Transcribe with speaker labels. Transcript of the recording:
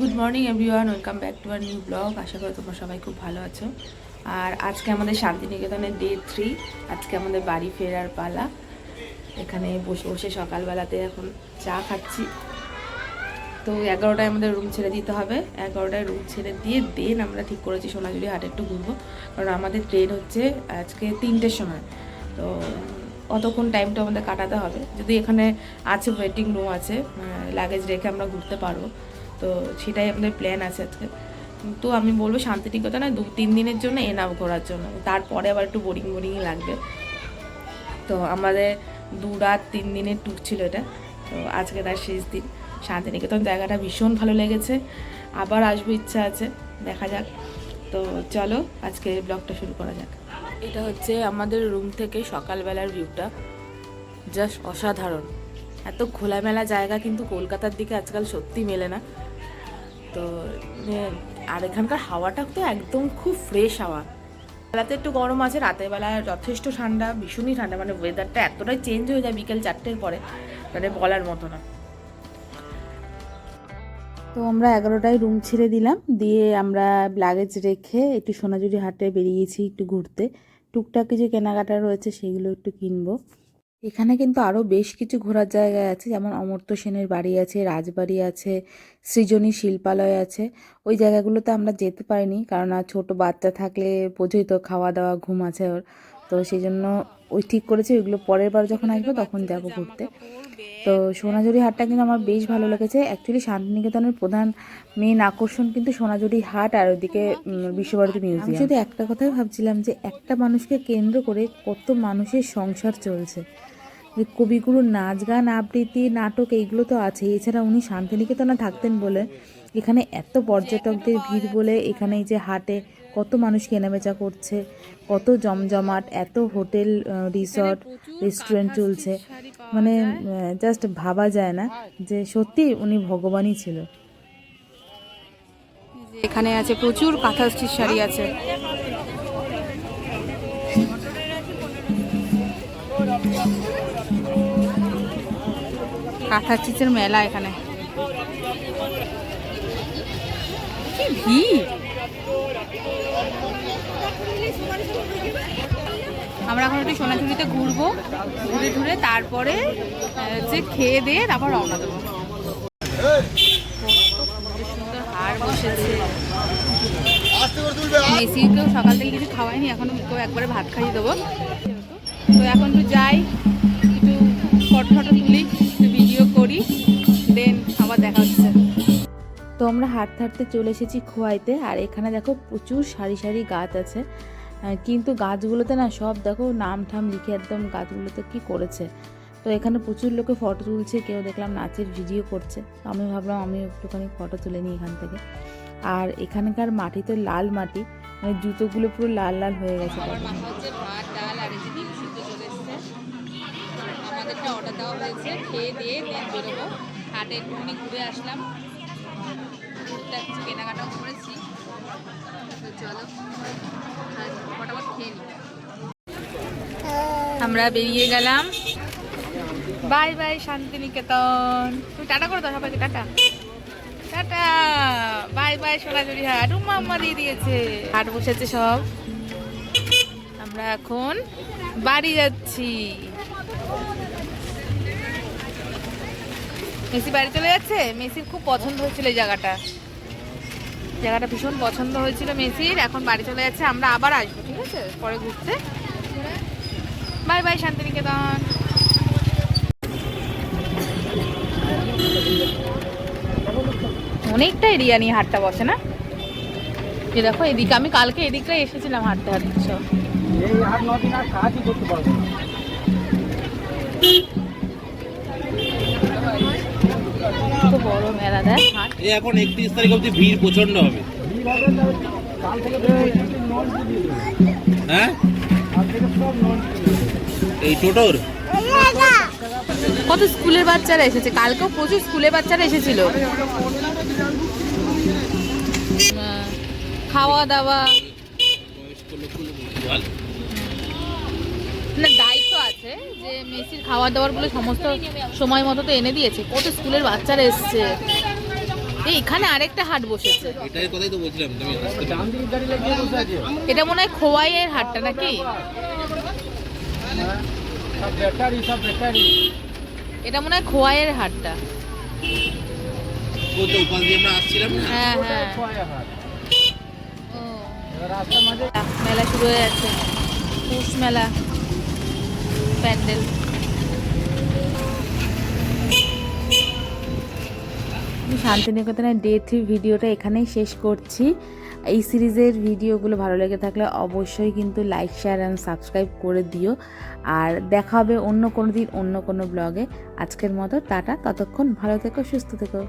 Speaker 1: Good morning everyone welcome back to our new blog আশা করি তোমরা সবাই খুব ভালো আছো। আর আজকে আমাদের শান্তিনিকেতনের ডে থ্রি আজকে আমাদের বাড়ি ফেরার পালা। এখানে বসে বসে সকালবেলাতে এখন চা খাচ্ছি। তো এগারোটায় আমাদের রুম ছেড়ে দিতে হবে। এগারোটায় রুম ছেড়ে দিয়ে দেন আমরা ঠিক করেছি সোনাঝুরি হাটে একটু ঘুরবো। কারণ আমাদের ট্রেন হচ্ছে আজকে তিনটের সময়। তো অতক্ষণ টাইমটা আমাদের কাটাতে হবে। যদি এখানে আছে ওয়েটিং রুম আছে লাগেজ রেখে আমরা ঘুরতে পারব। তো সেটাই আমাদের প্ল্যান আছে আজকে। তো আমি বলব শান্তিনিকেতনে দু, তিন দিনের জন্য এনাফ ঘোরার জন্য। তারপরে আবার একটু বোরিং বোরিংই লাগবে। তো আমাদের দু রাত, তিন দিনের ট্যুর ছিল এটা। তো আজকে তার শেষ দিন। শান্তিনিকেতন জায়গাটা ভীষণ ভালো লেগেছে। আবার আসব ইচ্ছা আছে, দেখা যাক। তো চলো আজকে ব্লগটা শুরু করা যাক। এটা হচ্ছে আমাদের রুম থেকে সকালবেলার ভিউটা জাস্ট অসাধারণ। এত খোলামেলা জায়গা কিন্তু কলকাতার দিকে আজকাল সত্যি মেলে না। তো মানে, আর এখানকার হাওয়াটা তো একদম খুব ফ্রেশ হাওয়া। বেলাতে একটু গরম আছে রাতের বেলায় যথেষ্ট ঠান্ডা ভীষণই ঠান্ডা মানে ওয়েদারটা এতটাই চেঞ্জ হয়ে যায় বিকেল চারটের পরে মানে বলার মতো না।
Speaker 2: তো আমরা এগারোটায় রুম ছেড়ে দিলাম দিয়ে আমরা লাগেজ রেখে একটু সোনাঝুরি হাটে বেরিয়েছি একটু ঘুরতে। টুকটাক কিছু কেনাকাটা রয়েছে সেগুলো একটু কিনবো। এখানে কিন্তু আরও বেশ কিছু ঘোরার জায়গা আছে যেমন অমর্ত্য সেনের বাড়ি আছে রাজবাড়ি আছে সৃজনী শিল্পালয় আছে। ওই জায়গাগুলোতে আমরা যেতে পারিনি কারণ আর ছোটো বাচ্চা থাকলে বোঝোই তো খাওয়া দাওয়া ঘুম আছে ওর। তো সেই জন্য ওই ঠিক করেছি ওইগুলো পরের বার যখন আসব তখন যাব ঘুরতে। তো সোনাঝুরি হাটটা কিন্তু আমার বেশ ভালো লেগেছে। অ্যাকচুয়ালি শান্তিনিকেতনের প্রধান মেন আকর্ষণ কিন্তু সোনাঝুরি হাট আর ওইদিকে বিশ্বভারতী মিউজিয়াম। আমি শুধু একটা কথাই ভাবছিলাম যে একটা মানুষকে কেন্দ্র করে কত মানুষের সংসার চলছে। কবিগুরুর নাচ গান, আবৃত্তি, নাটক এইগুলো তো আছে। এছাড়া উনি শান্তিনিকেতনে থাকতেন বলে এখানে এত পর্যটকদের ভিড় বলে এখানে যে হাটে কত মানুষ কেনাবেচা করছে, কত জমজমাট, এত হোটেল রিসর্ট, রেস্টুরেন্ট চলছে। মানে জাস্ট ভাবা যায় না যে সত্যি উনি ভগবানই ছিল।
Speaker 3: এখানে আছে প্রচুর কাঁথা শাড়ি আছে। কাঁথা স্টিচের মেলা এখানে। আমরা এখন একটু সোনাঝুরিতে ঘুরবো, ঘুরে ঘুরে তারপরে যে খেয়ে দিয়ে তারপর রওনা দেবো। মেসিকেও সকাল থেকে কিছু খাওয়াইনি এখন ওকেও একবারে ভাত খাইয়ে দেবো। তো এখন একটু যাই
Speaker 2: আমরা হাঁটতে হাঁটতে চলে এসেছি খোয়াইতে, আর এখানে দেখো প্রচুর সারি সারি গাছ আছে। কিন্তু গাছগুলোতে না সব দেখো নাম ঠাম লিখে একদম গাছগুলোতে কি করেছে। তো এখানে প্রচুর লোকে ফটো তুলছে, কেউ দেখলাম নাচের ভিডিও করছে। আমি ভাবলাম আমি একটুখানি ফটো তুলে নিই এখান থেকে। আর এখানকার মাটি তো লাল মাটি মানে জুতোগুলো পুরো লাল লাল হয়ে গেছে।
Speaker 3: অর্ডার দেওয়া হয়েছে, খেয়ে দিয়ে দেন বেরোবো। হাটে একটুখানি ঘুরে আসলাম। টুকটাক কেনাকাটাও করেছি। চলো ফটাফট খেয়ে আমরা বেরিয়ে গেলাম। Bye bye, Shantiniketan. তুমি টাটা করে দাও সবাইকে, tata. Tata. Bye bye, Sonajhuri Haat. উম্মা আম্মা দিয়ে দিয়েছে। হাট বসেছে সব। আমরা এখন বাড়ি যাচ্ছি। মেসি বাড়ি চলে যাচ্ছে? মেসির খুব পছন্দ হয়েছিল এই জায়গাটা। জায়গাটা ভীষণ পছন্দ হয়েছিল মেসির। এখন বাড়ি চলে যাচ্ছে। আমরা আবার আসব, ঠিক আছে? পরে ঘুরতে। Bye bye, Shantiniketan. অনেকটা এরিয়া নিয়ে হাটটা বসে, না? এ দেখো, এদিকে আমি কালকে এদিকটাই এসেছিলাম হাঁটতে হাঁটতে, সব।
Speaker 4: এই আট ন দিন আর কাজই করতে পারব
Speaker 3: হাট
Speaker 5: এই এখন একত্রিশ তারিখ অবধি ভিড় প্রচণ্ড হবে। হ্যাঁ? এই টোটোর?
Speaker 3: কত স্কুলের বাচ্চারা এসেছে? কালকেও প্রচুর স্কুলের বাচ্চারা এসেছিল। খাওয়া দাওয়া। না দায়িত্ব আছে যে মেসির খাওয়া দাওয়ার বলে সমস্ত সময় মতো তো এনে দিয়েছে। কত স্কুলের বাচ্চারা এসছে। এখানে আরেকটা হাট বসেছে।
Speaker 5: এটাই কথাই তো বলছিলাম তুমি
Speaker 3: এটা মনে হয় খোয়াইয়ের হাটটা নাকি? এটা মনে হয় খোয়াইয়ের হাটটা। হ্যাঁ হ্যাঁ। মেলা শুরু হয়ে যাচ্ছে পুষ মেলা। প্যান্ডেল
Speaker 2: আমি শান্তিনিকেতনের ডে থ্রি ভিডিওটা এখানেই শেষ করছি। এই সিরিজের ভিডিওগুলো ভালো লেগে থাকলে অবশ্যই কিন্তু লাইক শেয়ার অ্যান্ড সাবস্ক্রাইব করে দিও। আর দেখা হবে অন্য কোনো দিন অন্য কোনো ব্লগে আজকের মতো, টাটা, ততক্ষণ ভালো থেকো, সুস্থ থেকো।